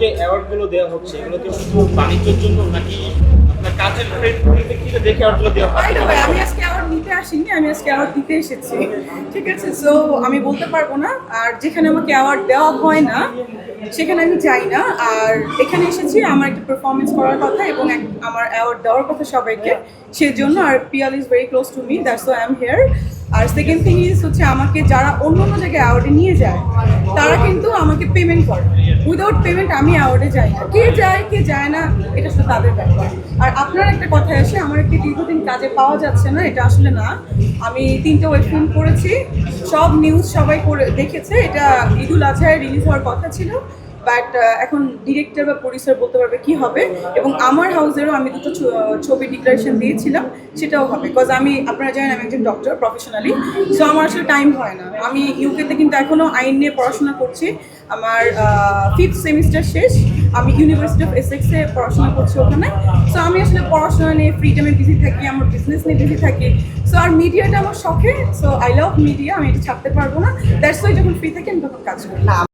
যে অ্যাওয়ার্ডগুলো দেওয়া হচ্ছে, এগুলো কি শুধু বাণিজ্যের জন্য নাকি আপনার কাজের দেখে দেওয়া আমি আজকে অ্যাওয়ার্ড নিতে আসিনি, আমি আজকে অ্যাওয়ার্ড দিতে এসেছি। ঠিক আছে সো আমি বলতে পারব না, আর যেখানে আমাকে অ্যাওয়ার্ড দেওয়া হয় না, সেখানে আমি যাই না। আর এখানে এসেছি, আমার একটা পারফরমেন্স করার কথা এবং আমার অ্যাওয়ার্ড দেওয়ার কথা সবাইকে। সেজন্য আর Piyal is very close to me that's why I am here R second thing is হচ্ছে আমাকে যারা অন্য অন্য জায়গায় অ্যাওয়ার্ডে নিয়ে যায়, তারা কিন্তু আমাকে পেমেন্ট করে। উইদাউট পেমেন্ট আমি অ্যাওয়ার্ডে যাই কে যায় কে যায় না, এটা শুধু তাদের ব্যাপার। আর আপনার একটা কথা এসে আমার একটি দীর্ঘদিন কাজে পাওয়া যাচ্ছে না, এটা আসলে না। আমি তিনটে ওয়েব করেছি, সব নিউজ সবাই করে দেখেছে, এটা ঈদুল আজহায় রিলিজ হওয়ার কথা ছিল। বাট এখন ডিরেক্টর বা প্রডিউসার বলতে পারবে কি হবে। এবং আমার হাউসেরও আমি দুটো ছবি ডিক্লারেশন দিয়েছিলাম, সেটাও হবে। বিকজ আমি, আপনারা জানেন আমি একজন ডক্টর প্রফেশনালি সো আমার আসলে টাইম হয় না। আমি ইউকেতে কিন্তু এখনও আইন নিয়ে পড়াশোনা করছি। আমার ফিফথ সেমিস্টার শেষ। আমি ইউনিভার্সিটি অফ এসেক্সে পড়াশোনা করছি ওখানে। সো আমি আসলে পড়াশোনা নিয়ে ফ্রি টাইমে বিজি থাকি, আমার বিজনেস নিয়ে বিজি থাকি। সো আর মিডিয়াটা আমার শখে। সো আই লাভ মিডিয়া আমি এটা ছাড়তে পারব না। দ্যাটস ওয়াই যখন ফ্রি থাকি, আমি তখন কাজ করি।